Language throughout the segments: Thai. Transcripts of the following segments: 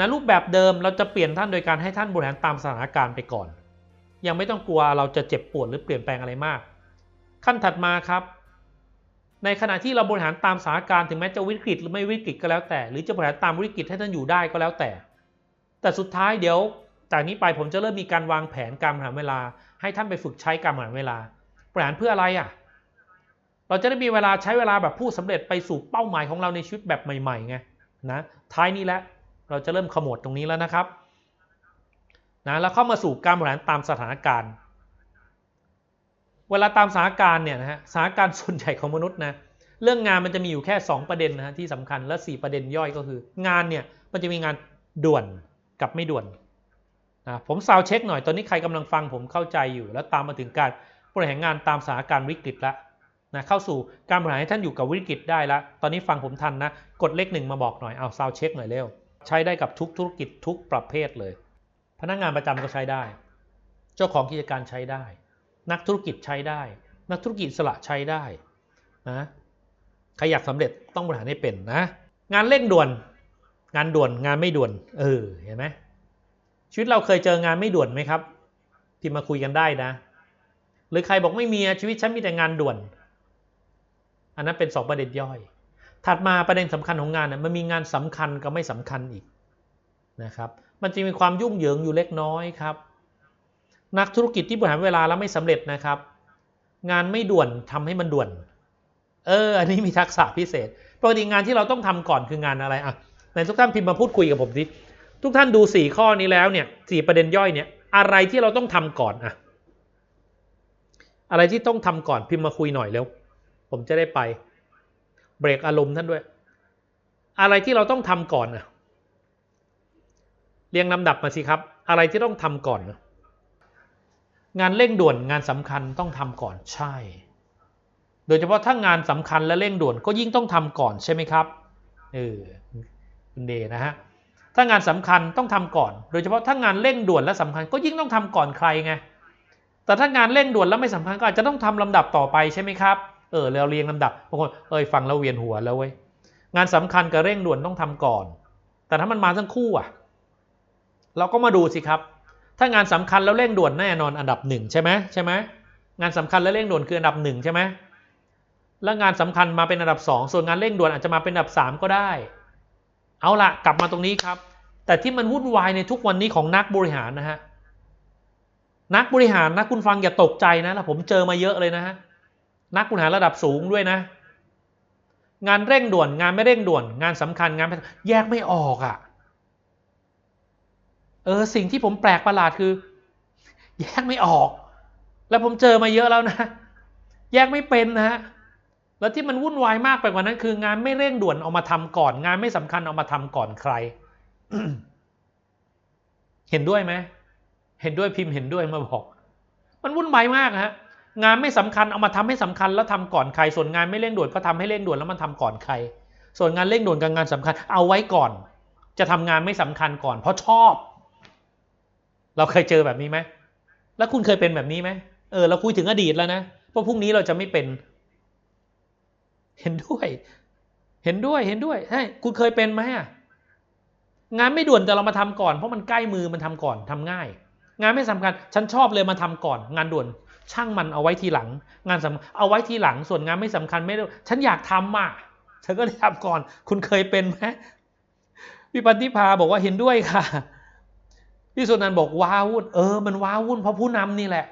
นะรูปแบบเดิมเราจะเปลี่ยนท่านโดยการให้ท่านบริหารตามสถานการณ์ไปก่อน ยังไม่ต้องกลัวเราจะเจ็บปวดหรือเปลี่ยนแปลงอะไรมาก ขั้นถัดมาครับ ในขณะที่เราบริหารตามสถานการณ์ถึงแม้จะวิกฤตหรือไม่วิกฤตก็แล้วแต่ หรือจะบริหารตามวิกฤตให้ท่านอยู่ได้ก็แล้วแต่ แต่สุดท้ายเดี๋ยว จากนี้ไปผมจะเริ่มมีการวางแผนการบริหารเวลา ให้ท่านไปฝึกใช้การบริหารเวลาบริหารเพื่ออะไรอะเราจะได้มีเวลาใช้เวลาแบบผู้สำเร็จไปสู่เป้าหมายของเราในชีวิตแบบใหม่ๆไงนะท้ายนี้แหละ เราจะเริ่มขมวดตรงนี้แล้วนะครับนะแล้วเข้ามาสู่การบริหารตามสถานการณ์ เวลาตามสถานการณ์เนี่ยนะฮะสถานการณ์ส่วนใหญ่ของมนุษย์นะเรื่องงานมันจะมีอยู่แค่ 2 ประเด็นนะฮะที่สำคัญและ 4 ประเด็นย่อยก็คือ งานเนี่ยมันจะมีงานด่วนกับไม่ด่วนนะผมซาวเช็คหน่อยตอนนี้ใครกำลังฟังผมเข้าใจอยู่ แล้วตามมาถึงการบริหารงานตามสถานการณ์วิกฤตแล้วนะเข้าสู่การบริหารให้ท่านอยู่กับวิกฤตได้แล้วตอนนี้ฟังผมทันนะ กดเลขหนึ่งมาบอกหน่อยเอาซาวเช็คหน่อยเร็ว ใช้ได้กับทุกธุรกิจทุกประเภทเลย พนักงานประจำก็ใช้ได้ เจ้าของกิจการใช้ได้ นักธุรกิจใช้ได้ นักธุรกิจสละใช้ได้นะใครอยากสำเร็จต้องบริหารให้เป็นนะ งานเร่งด่วน งานด่วนงานไม่ด่วน เออเห็นไหมชีวิตเราเคยเจองานไม่ด่วนไหมครับพิมพ์มาคุยกันได้นะ หรือใครบอกไม่มีชีวิตฉันมีแต่งานด่วน อันนั้นเป็นสองประเด็นย่อย ถัดมาประเด็นสำคัญของงานนะมันมีงานสำคัญกับไม่สำคัญอีกนะครับมันจะมีความยุ่งเหยิงอยู่เล็กน้อยครับ นักธุรกิจที่บริหารเวลาแล้วไม่สำเร็จนะครับ งานไม่ด่วนทำให้มันด่วน เออ อันนี้มีทักษะพิเศษปกติงานที่เราต้องทำก่อนคืองานอะไรอะในทุกท่านพิมพ์มาพูดคุยกับผมสิทุกท่านดูสี่ข้อนี้แล้วเนี่ยสี่ประเด็นย่อยเนี่ยอะไรที่เราต้องทำก่อนอะอะไรที่ต้องทำก่อนพิมพ์มาคุยหน่อยแล้วผมจะได้ไป เบรกอารมณ์ท่านด้วย อะไรที่เราต้องทำก่อนอะเรียงลำดับมาสิครับ อะไรที่ต้องทำก่อน งานเร่งด่วนงานสำคัญต้องทำก่อนใช่ โดยเฉพาะถ้างานสำคัญและเร่งด่วนก็ยิ่งต้องทำก่อนใช่ไหมครับเออคุณเดนะฮะถ้างานสำคัญต้องทำก่อน โดยเฉพาะถ้างานเร่งด่วนและสำคัญก็ยิ่งต้องทำก่อนใครไงแต่ถ้างานเร่งด่วนแล้วไม่สำคัญก็อาจจะต้องทำลำดับต่อไปใช่ไหมครับ เออเราเรียงลำดับบางคนเอ้ยฟังแล้วเวียนหัวแล้วเว้ยงานสำคัญกับเร่งด่วนต้องทำก่อน แต่ถ้ามันมาทั้งคู่อะ เราก็มาดูสิครับ ถ้างานสำคัญแล้วเร่งด่วนแน่นอนอันดับหนึ่งใช่ไหมใช่ไหมงานสำคัญและเร่งด่วนคืออันดับหนึ่งใช่ไหมแล้วงานสำคัญมาเป็นอันดับสองส่วนงานเร่งด่วนอาจจะมาเป็นอันดับสามก็ได้ เอาละกลับมาตรงนี้ครับ แต่ที่มันวุ่นวายในทุกวันนี้ของนักบริหารนะฮะนักบริหารนะคุณฟังอย่าตกใจนะแล้วผมเจอมาเยอะเลยนะฮะ นักบริหารระดับสูงด้วยนะ งานเร่งด่วน งานไม่เร่งด่วน งานสำคัญงานแยกไม่ออกอะ่ะเออสิ่งที่ผมแปลกประหลาดคือ แยกไม่ออก แล้วผมเจอมาเยอะแล้วนะ แยกไม่เป็นนะฮะแล้วที่มันวุ่นวายมากไปกว่านั้น คืองานไม่เร่งด่วนเอามาทำก่อน งานไม่สำคัญเอามาทำก่อนใคร เห็นด้วยไหมเห็นด้วยพิมพ์เห็นด้วยมาบอก มันวุ่นวายมากฮะ งานไม่สำคัญเอามาทำให้สำคัญแล้วทำก่อนใคร ส่วนงานไม่เร่งด่วนก็ทำให้เร่งด่วนแล้วมันทำก่อนใคร ส่วนงานเร่งด่วนกับงานสำคัญ เอาไว้ก่อน จะทำงานไม่สำคัญก่อน เพราะชอบ เราเคยเจอแบบนี้ไหมแล้วคุณเคยเป็นแบบนี้ไหมเออเราคุยถึงอดีตแล้วนะเพราะพรุ่งนี้เราจะไม่เป็น เห็นด้วย เห็นด้วยเห็นด้วยใช่คุณเคยเป็นไหมอะงานไม่ด่วนแต่เรามาทำก่อนเพราะมันใกล้มือมันทำก่อนทำง่าย งานไม่สำคัญ ฉันชอบเลยมาทำก่อน งานด่วน ช่างมันเอาไว้ทีหลัง งานสำเอาไว้ทีหลัง ส่วนงานไม่สำคัญไม่ได้ฉันอยากทำอะฉันก็ได้ทำก่อน คุณเคยเป็นไหมพี่ปันธิพาบอกว่าเห็นด้วยค่ะพี่สุนันบอกว้าวุ่นเออมันว้าวุ่นเพราะผู้นำนี่แหละ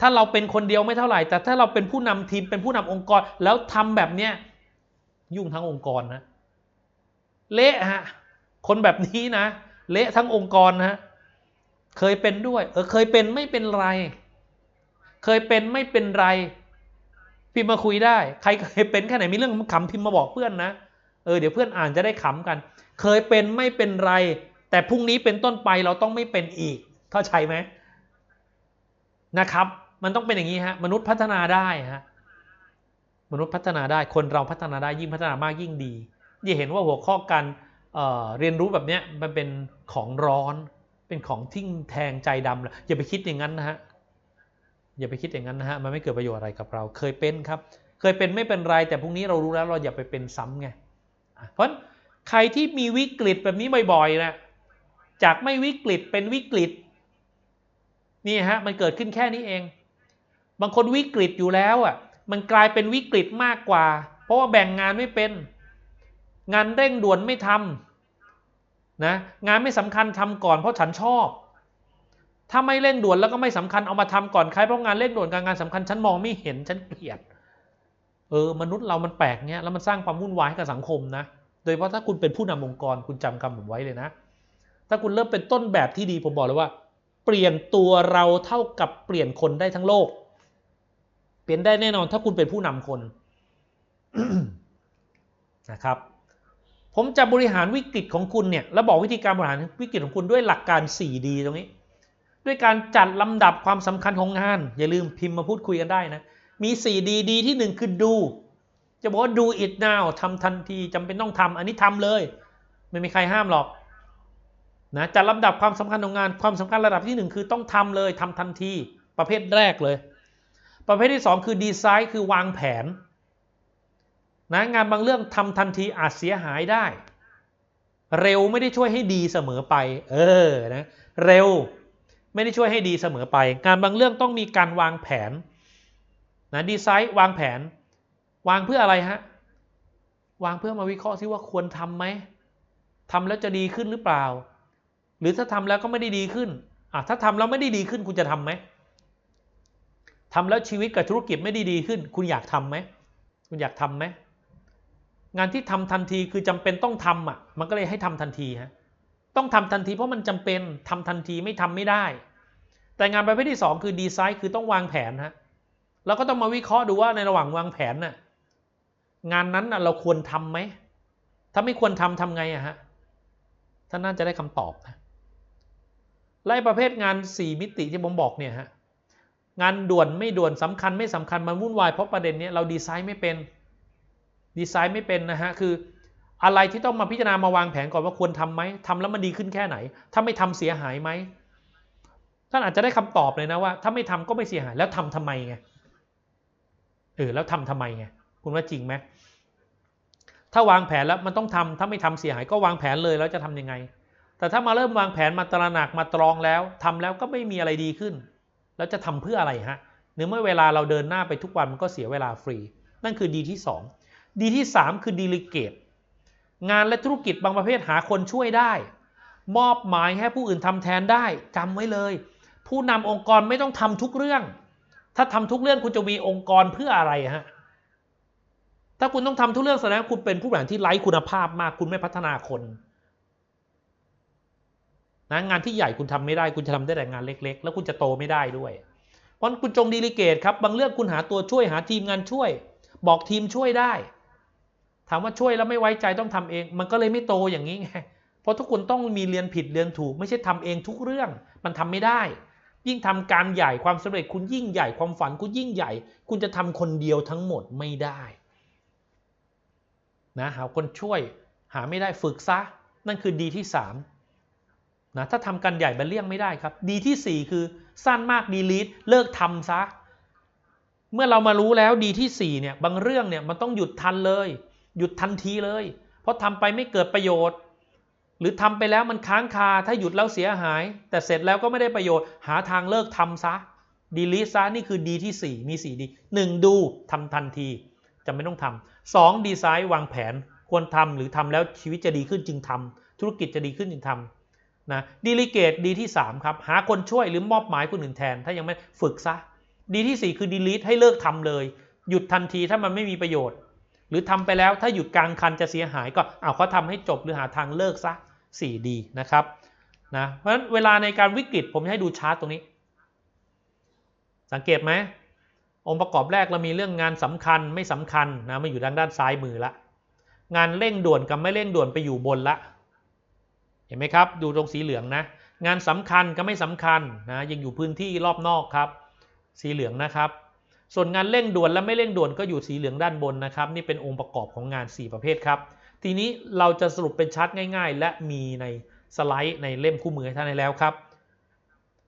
ถ้าเราเป็นคนเดียวไม่เท่าไหร่ แต่ถ้าเราเป็นผู้นำทีมเป็นผู้นำองค์กร แล้วทำแบบเนี้ยยุ่งทั้งองค์กรนะ เละฮะคนแบบนี้นะ เละทั้งองค์กรนะเคยเป็นด้วย เออเคยเป็นไม่เป็นไร เคยเป็นไม่เป็นไร พิมพ์มาคุยได้ ใครเคยเป็นแค่ไหนมีเรื่องขำพิมพ์มาบอกเพื่อนนะเออเดี๋ยวเพื่อนอ่านจะได้ขำกัน เคยเป็นไม่เป็นไร แต่พรุ่งนี้เป็นต้นไปเราต้องไม่เป็นอีกเข้าใจไหมนะครับ มันต้องเป็นอย่างนี้ฮะมนุษย์พัฒนาได้ฮะมนุษย์พัฒนาได้คนเราพัฒนาได้ยิ่งพัฒนามากยิ่งดีอย่าเห็นว่าหัวข้อการเรียนรู้แบบนี้มันเป็นของร้อน เป็นของทิ้งแทงใจดำอย่าไปคิดอย่างนั้นนะฮะ อย่าไปคิดอย่างนั้นนะฮะมันไม่เกิดประโยชน์อะไรกับเรา เคยเป็นครับ เคยเป็นไม่เป็นไรแต่พรุ่งนี้เรารู้แล้วเราอย่าไปเป็นซ้ำไงเพราะใครที่มีวิกฤตแบบนี้บ่อยๆนะจากไม่วิกฤตเป็นวิกฤตนี่ฮะมันเกิดขึ้นแค่นี้เอง บางคนวิกฤตอยู่แล้วอะมันกลายเป็นวิกฤตมากกว่า เพราะว่าแบ่งงานไม่เป็น งานเร่งด่วนไม่ทำนะงานไม่สำคัญทำก่อนเพราะฉันชอบ ถ้าไม่เร่งด่วนแล้วก็ไม่สำคัญเอามาทำก่อนใครเพราะงานเร่งด่วนกับงานสำคัญฉันมองไม่เห็นฉันเกลียด เออ มนุษย์เรามันแปลกเนี้ยแล้วมันสร้างความวุ่นวายให้กับสังคมนะ โดยเฉพาะถ้าคุณเป็นผู้นำองค์กรคุณจำคำผมไว้เลยนะ ถ้าคุณเริ่มเป็นต้นแบบที่ดีผมบอกเลยว่า เปลี่ยนตัวเราเท่ากับเปลี่ยนคนได้ทั้งโลก เปลี่ยนได้แน่นอน ถ้าคุณเป็นผู้นำคนนะครับ ผมจะบริหารวิกฤตของคุณเนี่ย แล้วบอกวิธีการบริหารวิกฤตของคุณด้วยหลักการ 4D ตรงนี้ ด้วยการจัดลำดับความสำคัญของงาน อย่าลืมพิมพ์มาพูดคุยกันได้นะ มี 4D ดีที่ 1 คือดู จะบอกว่า do it now ทำทันทีจำเป็นต้องทำอันนี้ทำเลย ไม่มีใครห้ามหรอกนะจัดลำดับความสำคัญของงานความสำคัญระดับที่ 1 คือต้องทำเลยทำทันทีประเภทแรกเลย ประเภทที่ 2 คือดีไซน์คือวางแผนนะงานบางเรื่องทำทันทีอาจเสียหายได้ เร็วไม่ได้ช่วยให้ดีเสมอไป เออนะเร็ว ไม่ได้ช่วยให้ดีเสมอไป งานบางเรื่องต้องมีการวางแผนนะดีไซน์วางแผน วางเพื่ออะไรฮะวางเพื่อมาวิเคราะห์ซิว่าควรทำไหมทำแล้วจะดีขึ้นหรือเปล่า หรือถ้าทำแล้วก็ไม่ได้ดีขึ้นอะถ้าทำแล้วไม่ได้ดีขึ้นคุณจะทํำไหมทำแล้วชีวิตกับธุรกิจไม่ได้ดีขึ้น คุณอยากทํำไหมคุณอยากทํำไหมงานที่ทำทันทีคือจำเป็นต้องทำอะ มันก็เลยให้ทำทันทีฮะ ต้องทำทันทีเพราะมันจำเป็นทำทันทีไม่ทำไม่ได้ แต่งานประเภทที่ 2 คือดีไซน์คือต้องวางแผนฮะแล้วก็ต้องมาวิเคราะห์ดูว่าในระหว่างวางแผนน่ะงานนั้นน่ะเราควรทํำไหมถ้าไม่ควรทำทำไงอะฮะท่านน่าจะได้คำตอบนะไล่ประเภทงาน 4 มิติที่ผมบอกเนี่ยฮะงานด่วนไม่ด่วนสำคัญไม่สำคัญมันวุ่นวายเพราะประเด็นนี้เราดีไซน์ไม่เป็นดีไซน์ไม่เป็นนะฮะคือ อะไรที่ต้องมาพิจารณามาวางแผนก่อนว่าควรทํำไหมทำแล้วมันดีขึ้นแค่ไหน ถ้าไม่ทำเสียหายไหมท่านอาจจะได้คำตอบเลยนะว่า ถ้าไม่ทำก็ไม่เสียหาย แล้วทำทำไมไงเออแล้วทำทำไมไงคุณว่าจริงไหมถ้าวางแผนแล้วมันต้องทำถ้าไม่ทำเสียหายก็วางแผนเลยแล้วจะทํำยังไง แต่ถ้ามาเริ่มวางแผนมาตระหนักมาตรองแล้วทำแล้วก็ไม่มีอะไรดีขึ้น แล้วจะทำเพื่ออะไรฮะเนื่อเมื่อเวลาเราเดินหน้าไปทุกวันมันก็เสียเวลาฟรี นั่นคือดีที่ 2 ดีที่ 3 คือดีลิเกต งานและธุรกิจบางประเภทหาคนช่วยได้ มอบหมายให้ผู้อื่นทำแทนได้จำไว้เลย ผู้นำองค์กรไม่ต้องทำทุกเรื่อง ถ้าทำทุกเรื่องคุณจะมีองค์กรเพื่ออะไรฮะถ้าคุณต้องทำทุกเรื่องแสดงว่าคุณเป็นผู้บริหารที่ไร้คุณภาพมากคุณไม่พัฒนาคนนะงานที่ใหญ่คุณทำไม่ได้ คุณจะทำได้แต่งานเล็ก ๆ แล้วคุณจะโตไม่ได้ด้วยเพราะคุณจงดีลิเกตครับบางเรื่องคุณหาตัวช่วยหาทีมงานช่วย บอกทีมช่วยได้ ถามว่าช่วยแล้วไม่ไว้ใจต้องทำเอง มันก็เลยไม่โตอย่างนี้ไงเพราะทุกคนต้องมีเรียนผิดเรียนถูก ไม่ใช่ทำเองทุกเรื่อง มันทำไม่ได้ ยิ่งทำการใหญ่ความสำเร็จคุณยิ่งใหญ่ความฝันคุณยิ่งใหญ่ คุณจะทำคนเดียวทั้งหมดไม่ได้นะหาคนช่วยหาไม่ได้ฝึกซะ นั่นคือดีที่3นะถ้าทำกันใหญ่มันเลี่ยงไม่ได้ครับ ดีที่ 4 คือสั้นมากดีลีทเลิกทำซะ เมื่อเรามารู้แล้วดีที่4เนี่ยบางเรื่องเนี่ยมันต้องหยุดทันเลย หยุดทันทีเลย เพราะทำไปไม่เกิดประโยชน์ หรือทำไปแล้วมันค้างคาถ้าหยุดแล้วเสียหาย แต่เสร็จแล้วก็ไม่ได้ประโยชน์ หาทางเลิกทำซะดีลิซะนี่คือดีที่ 4 มี 4 ดี1ดูทำทันทีจะไม่ต้องทำ2ดีไซน์วางแผนควรทำหรือทำแล้วชีวิตจะดีขึ้นจึงทำธุรกิจจะดีขึ้นจึงทำนะดีลิเกตดีที่ 3 ครับ หาคนช่วยหรือมอบหมายคนอื่นแทน ถ้ายังไม่ฝึกซะ ดีที่ 4 คือดีลิทให้เลิกทำเลย หยุดทันทีถ้ามันไม่มีประโยชน์ หรือทำไปแล้วถ้าหยุดกลางคันจะเสียหายก็เอาเขาทำให้จบหรือหาทางเลิกซะ 4D นะครับนะเพราะฉะนั้นเวลาในการวิกฤตผมให้ดูชาร์ตตรงนี้ สังเกตไหมองค์ประกอบแรกเรามีเรื่องงานสำคัญไม่สำคัญนะมาอยู่ด้านด้านซ้ายมือละ งานเร่งด่วนกับไม่เร่งด่วนไปอยู่บนละ เห็นไหมครับ ดูตรงสีเหลืองนะ งานสำคัญกับไม่สำคัญนะยังอยู่พื้นที่รอบนอกครับ สีเหลืองนะครับ ส่วนงานเร่งด่วนและไม่เร่งด่วนก็อยู่สีเหลืองด้านบนนะครับ นี่เป็นองค์ประกอบของงาน 4 ประเภทครับ ทีนี้เราจะสรุปเป็นชัดง่าย ๆ และมีในสไลด์ในเล่มคู่มือให้ท่านได้แล้วครับ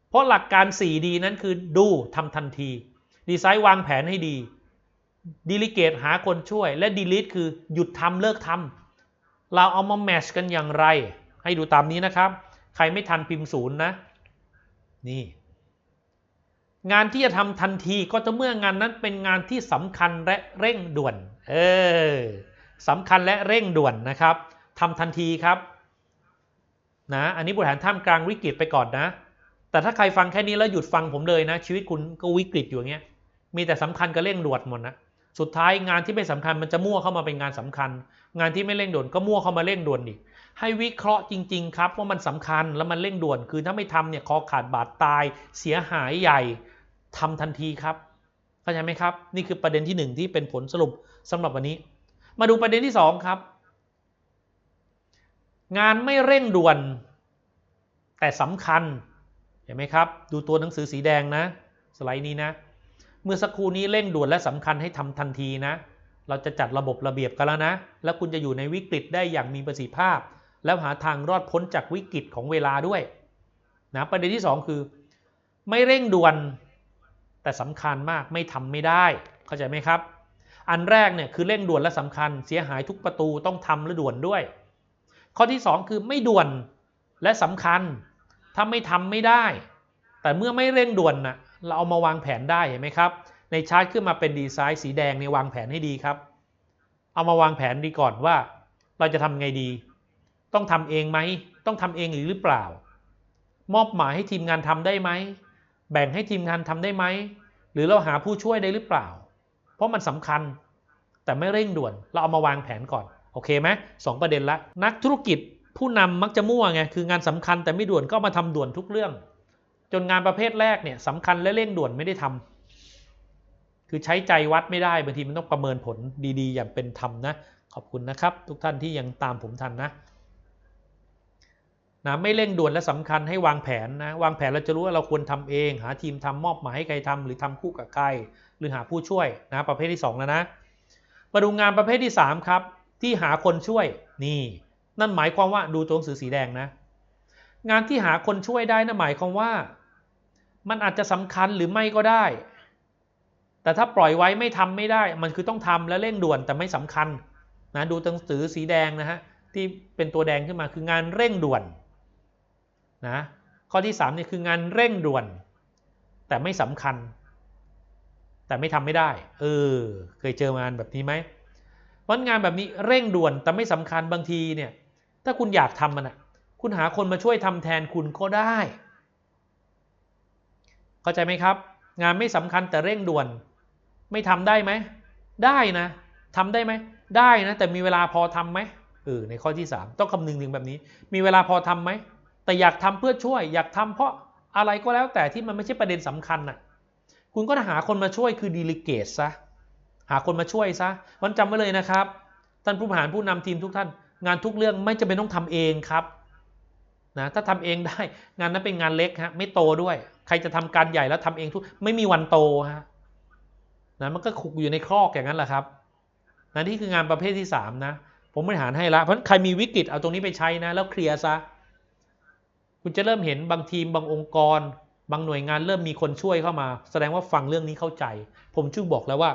เพราะหลักการ 4D นั้นคือดูทำทันที ดีไซน์วางแผนให้ดีดีลิเกตหาคนช่วย และดีลิทคือหยุดทำเลิกทำเราเอามาแมชกันอย่างไร ให้ดูตามนี้นะครับ ใครไม่ทันพิมพ์ศูนย์นะ นี่ งานที่จะทำทันทีก็จะเมื่องานนั้นเป็นงานที่สำคัญและเร่งด่วน เออสำคัญและเร่งด่วนนะครับทำทันทีครับ นะ อันนี้บริหารท่ามกลางวิกฤตไปก่อนนะ แต่ถ้าใครฟังแค่นี้แล้วหยุดฟังผมเลยนะ ชีวิตคุณก็วิกฤตอยู่อย่างเงี้ย มีแต่สำคัญกับเร่งด่วนหมดนะ สุดท้ายงานที่ไม่สำคัญมันจะมั่วเข้ามาเป็นงานสำคัญ งานที่ไม่เร่งด่วนก็มั่วเข้ามาเร่งด่วนอีก ให้วิเคราะห์จริง ๆ ครับ ว่ามันสำคัญแล้วมันเร่งด่วน คือถ้าไม่ทำเนี่ยคอขาดบาดตายเสียหายใหญ่ ทำทันทีครับเข้าใจไหมครับ นี่คือประเด็นที่หนึ่งที่เป็นผลสรุปสำหรับวันนี้ มาดูประเด็นที่สองครับ งานไม่เร่งด่วน แต่สำคัญเห็นไหมครับ ดูตัวหนังสือสีแดงนะ สไลด์นี้นะ เมื่อสักครู่นี้เร่งด่วนและสำคัญให้ทำทันทีนะ เราจะจัดระบบระเบียบกันแล้วนะ แล้วคุณจะอยู่ในวิกฤตได้อย่างมีประสิทธิภาพ แล้วหาทางรอดพ้นจากวิกฤตของเวลาด้วยนะประเด็นที่ 2 คือ ไม่เร่งด่วน แต่สำคัญมากไม่ทำไม่ได้เข้าใจไหมครับ อันแรกเนี่ยคือเร่งด่วนและสำคัญเสียหายทุกประตูต้องทำและด่วนด้วย ข้อที่ 2 คือไม่ด่วนและสำคัญถ้าไม่ทำไม่ได้ แต่เมื่อไม่เร่งด่วนนะ่ะเราเอามาวางแผนได้เห็นไหมครับ ในชาร์ตขึ้นมาเป็นดีไซน์สีแดงในวางแผนให้ดีครับ เอามาวางแผนดีก่อนว่า เราจะทำไงดี ต้องทำเองไหมต้องทำเองหรือหรือเปล่า มอบหมายให้ทีมงานทำได้ไหม แบ่งให้ทีมงานทำได้ไหม หรือเราหาผู้ช่วยได้หรือเปล่า เพราะมันสำคัญ แต่ไม่เร่งด่วน เราเอามาวางแผนก่อน โอเคไหมสองประเด็นละ นักธุรกิจผู้นำมักจะมั่วไง คืองานสำคัญแต่ไม่ด่วนก็มาทำด่วนทุกเรื่อง จนงานประเภทแรกเนี่ยสำคัญและเร่งด่วนไม่ได้ทำคือใช้ใจวัดไม่ได้ บางทีมันต้องประเมินผลดีๆ อย่างเป็นธรรมนะ ขอบคุณนะครับ ทุกท่านที่ยังตามผมทันนะ นะไม่เร่งด่วนและสำคัญให้วางแผนนะวางแผนเราจะรู้ว่าเราควรทำเอง หาทีมทำมอบหมายให้ใครทำหรือทำคู่กับใคร หรือหาผู้ช่วยนะประเภทที่ 2 แล้วนะ มาดูงานประเภทที่ 3 ครับ ที่หาคนช่วยนี่ นั่นหมายความว่าดูตัวหนังสือสีแดงนะ งานที่หาคนช่วยได้นั่นหมายความว่า มันอาจจะสำคัญหรือไม่ก็ได้ แต่ถ้าปล่อยไว้ไม่ทำไม่ได้ มันคือต้องทำและเร่งด่วนแต่ไม่สำคัญนะดูตัวหนังสือสีแดงนะฮะที่เป็นตัวแดงขึ้นมาคืองานเร่งด่วน นะข้อที่3เนี่ยคืองานเร่งด่วน แต่ไม่สำคัญ แต่ไม่ทำไม่ได้เออเคยเจองานแบบนี้ไหมวันงานแบบนี้เร่งด่วนแต่ไม่สำคัญบางทีเนี่ยถ้าคุณอยากทำมันอะคุณหาคนมาช่วยทำแทนคุณก็ได้ เข้าใจไหมครับ งานไม่สำคัญแต่เร่งด่วน ไม่ทำได้ไหมได้นะทำได้ไหมได้นะแต่มีเวลาพอทํำไหมเออในข้อที่ 3 ต้องคำนึงถึงแบบนี้ มีเวลาพอทํำไหม แต่อยากทำเพื่อช่วย อยากทำเพราะอะไรก็แล้วแต่ที่มันไม่ใช่ประเด็นสำคัญน่ะคุณก็หาคนมาช่วยคือดีลิเกตซะหาคนมาช่วยซะมันจำไว้เลยนะครับท่านผู้บริหารผู้นำทีมทุกท่าน งานทุกเรื่องไม่จำเป็นต้องทำเองครับนะถ้าทำเองได้งานนั้นเป็นงานเล็กฮะไม่โตด้วย ใครจะทำการใหญ่แล้วทำเองทุกไม่มีวันโตฮะนะมันก็ขุกอยู่ในครอกอย่างนั้นแหละครับนะนี่คืองานประเภทที่3นะผมบริหารให้ละเพราะใครมีวิกฤตเอาตรงนี้ไปใช้นะ แล้วเคลียร์ซะ คุณจะเริ่มเห็นบางทีมบางองค์กร บางหน่วยงานเริ่มมีคนช่วยเข้ามา แสดงว่าฟังเรื่องนี้เข้าใจ ผมจึงบอกแล้วว่า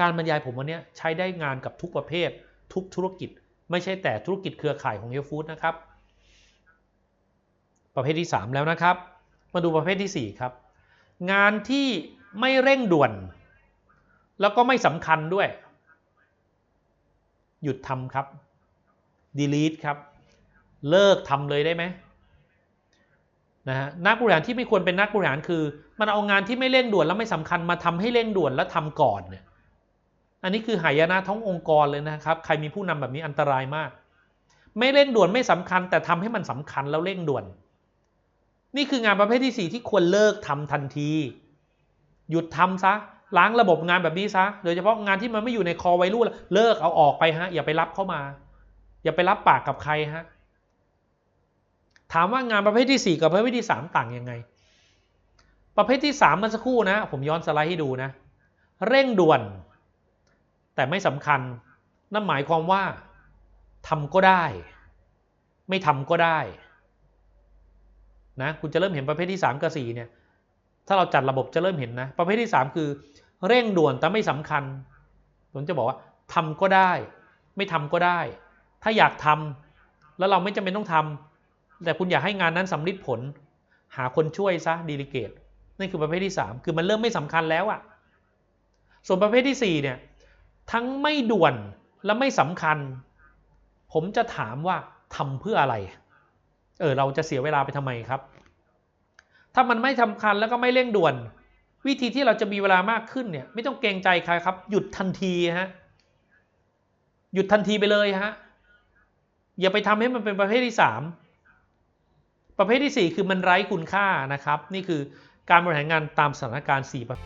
การบรรยายผมวันนี้ใช้ได้งานกับทุกประเภท ทุกธุรกิจ ไม่ใช่แต่ธุรกิจเครือข่ายของเฮลฟู้ดนะครับ ประเภทที่ 3 แล้วนะครับ มาดูประเภทที่ 4 ครับ งานที่ไม่เร่งด่วน แล้วก็ไม่สำคัญด้วย หยุดทำครับ delete ครับ เลิกทำเลยได้ไหม นะฮะนักบริหารที่ไม่ควรเป็นนักบริหารคือ มันเอางานที่ไม่เร่งด่วนแล้วไม่สำคัญมาทำให้เร่งด่วนแล้วทำก่อนเนี่ยอันนี้คือหายนะท้ององค์กรเลยนะครับ ใครมีผู้นำแบบนี้อันตรายมาก ไม่เร่งด่วนไม่สำคัญ แต่ทำให้มันสำคัญแล้วเร่งด่วน นี่คืองานประเภทที่ 4 ที่ควรเลิกทำทันที หยุดทำซะล้างระบบงานแบบนี้ซะโดยเฉพาะงานที่มันไม่อยู่ในคอไวรุ่นเลิกเอาออกไปฮะอย่าไปรับเข้ามา อย่าไปรับปากกับใครฮะ ถามว่างานประเภทที่ 4 กับประเภทที่ 3 ต่างยังไง ประเภทที่ 3 เมื่อสักครู่นะ ผมย้อนสไลด์ให้ดูนะ เร่งด่วน แต่ไม่สำคัญ นั่นหมายความว่าทำก็ได้ ไม่ทำก็ได้นะคุณจะเริ่มเห็นประเภทที่ 3 กับ 4 เนี่ย ถ้าเราจัดระบบจะเริ่มเห็นนะ ประเภทที่ 3 คือ เร่งด่วนแต่ไม่สำคัญ ผมจะบอกว่าทำก็ได้ ไม่ทำก็ได้ ถ้าอยากทำแล้วเราไม่จำเป็นต้องทำ แต่คุณอยากให้งานนั้นสำลิดผล หาคนช่วยซะดีลิเกตนั่นคือประเภทที่ 3 คือมันเริ่มไม่สำคัญแล้วอะส่วนประเภทที่4เนี่ยทั้งไม่ด่วนและไม่สำคัญ ผมจะถามว่าทำเพื่ออะไร เออเราจะเสียเวลาไปทำไมครับ ถ้ามันไม่สำคัญแล้วก็ไม่เร่งด่วน วิธีที่เราจะมีเวลามากขึ้นเนี่ย ไม่ต้องเกรงใจใครครับ หยุดทันทีฮะหยุดทันทีไปเลยฮะอย่าไปทำให้มันเป็นประเภทที่3 ประเภทที่ 4 คือมันไร้คุณค่านะครับ นี่คือการบริหารงานตามสถานการณ์4ประ